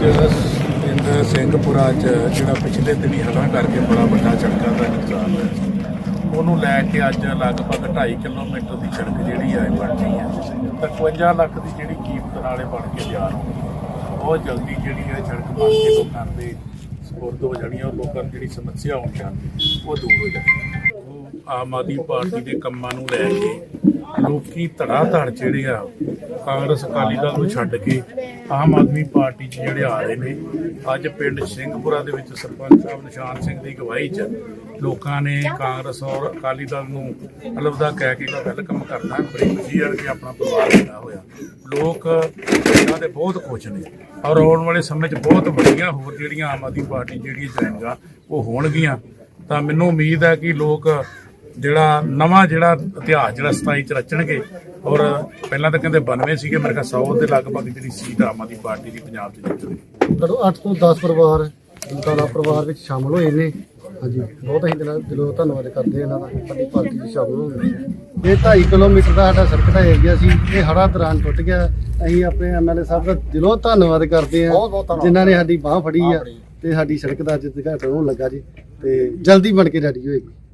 ਪਿੰਡ ਸਿੰਘਪੁਰਾ 'ਚ ਜਿਹੜਾ ਪਿਛਲੇ ਦਿਨੀ ਹਲਾਂ ਕਰਕੇ ਬੜਾ ਵੱਡਾ ਸੜਕਾਂ ਦਾ ਨੁਕਸਾਨ ਹੋਇਆ ਉਹਨੂੰ ਲੈ ਕੇ ਅੱਜ ਲਗਭਗ 2.5 ਕਿਲੋਮੀਟਰ ਦੀ ਸੜਕ ਜਿਹੜੀ ਆ, ਇਹ ਬਣ ਗਈ ਹੈ ਤਾਂ 51 ਲੱਖ ਦੀ ਜਿਹੜੀ ਕੀਮਤ ਨਾਲੇ ਬਣ ਕੇ ਤਿਆਰ ਹੋ ਬਹੁਤ ਜਲਦੀ ਜਿਹੜੀ ਹੈ ਸੜਕ ਬਣ ਕੇ ਲੋਕਾਂ ਦੇ ਸਪੁਰਦ ਹੋ ਜਾਣੀ ਹੈ ਔਰ ਲੋਕਾਂ ਦੀ ਜਿਹੜੀ ਸਮੱਸਿਆ ਆਉਂਦੀਆਂ ਉਹ ਦੂਰ ਹੋ ਜਾਣੀ ਉਹ ਆਮ ਆਦਮੀ ਪਾਰਟੀ ਦੇ ਕੰਮਾਂ ਨੂੰ ਲੈ ਕੇ ਲੋਕੀ ਧੜਾ ਧੜ ਜਿਹੜੇ ਆ ਕਾਂਗਰਸ ਅਕਾਲੀ ਦਲ ਨੂੰ ਛੱਡ ਕੇ ਆਮ ਆਦਮੀ ਪਾਰਟੀ 'ਚ ਜਿਹੜੇ ਆ ਰਹੇ ਨੇ, ਅੱਜ ਪਿੰਡ ਸਿੰਘਪੁਰਾ ਦੇ ਵਿੱਚ ਸਰਪੰਚ ਸਾਹਿਬ ਨਿਸ਼ਾਨ ਸਿੰਘ ਦੀ ਅਗਵਾਈ 'ਚ ਲੋਕਾਂ ਨੇ ਕਾਂਗਰਸ ਔਰ ਅਕਾਲੀ ਦਲ ਨੂੰ ਅਲਵਿਦਾ ਕਹਿ ਕੇ ਵੈਲਕਮ ਕਰਨਾ ਹੈ। ਬੜੀ ਖੁਸ਼ੀ ਹੈ ਕਿ ਆਪਣਾ ਪਰਿਵਾਰ ਬਣਾ ਹੋਇਆ ਲੋਕ ਇਹਨਾਂ ਦੇ ਬਹੁਤ ਖੁਸ਼ ਨੇ ਔਰ ਆਉਣ ਵਾਲੇ ਸਮੇਂ 'ਚ ਬਹੁਤ ਵੱਡੀਆਂ ਹੋਰ ਜਿਹੜੀਆਂ ਆਮ ਆਦਮੀ ਪਾਰਟੀ ਜਿਹੜੀ ਜਾਏਗਾ ਉਹ ਹੋਣਗੀਆਂ ਤਾਂ ਮੈਨੂੰ ਉਮੀਦ ਹੈ ਕਿ ਲੋਕ ਜਿਹੜਾ ਨਵਾਂ ਜਿਹੜਾ ਇਤਿਹਾਸ ਜਿਹੜਾ 27 ਚ ਰਚਣਗੇ ਔਰ ਪਹਿਲਾਂ ਤਾਂ ਕਹਿੰਦੇ 92 ਸੀਗੇ ਮੇਰੇ ਖਿਆਲ 100 ਦੇ ਲਗਭਗ ਜਿਹੜੀ ਸੀਟ ਆਮ ਆਦਮੀ ਪਾਰਟੀ ਦੀ ਪੰਜਾਬ 'ਚ ਜਿੱਤਦੀ ਘੱਟੋ 8 ਤੋਂ 10 ਪਰਿਵਾਰ ਦਲਤਾਲਾ ਪਰਿਵਾਰ ਵਿੱਚ ਸ਼ਾਮਲ ਹੋਏ ਨੇ। ਹਾਂਜੀ ਬਹੁਤ ਅਸੀਂ ਦਿਲਾਂ ਦਿਲੋਂ ਧੰਨਵਾਦ ਕਰਦੇ ਹਾਂ ਇਹਨਾਂ ਦਾ ਸਾਡੀ ਪਾਰਟੀ ਵਿੱਚ ਸ਼ਾਮਲ ਹੋਣ ਲਈ। ਇਹ 2.5 ਕਿਲੋਮੀਟਰ ਦਾ ਸਾਡਾ ਸੜਕ ਦਾ ਏਰੀਆ ਸੀ ਇਹ ਹੜਾ ਦੌਰਾਨ ਟੁੱਟ ਗਿਆ। ਅਸੀਂ ਆਪਣੇ ਐਮਐਲਏ ਸਾਹਿਬ ਦਾ ਦਿਲੋਂ ਧੰਨਵਾਦ ਕਰਦੇ ਹਾਂ ਜਿਨ੍ਹਾਂ ਨੇ ਸਾਡੀ ਬਾਹ ਫੜੀ ਆ ਤੇ ਸਾਡੀ ਸੜਕ ਦਾ ਅੱਜ ਉਦਘਾਟਨ ਹੋਣ ਲੱਗਾ ਜੀ ਤੇ ਜਲਦੀ ਬਣ ਕੇ ਰੈਡੀ ਹੋਏਗੀ।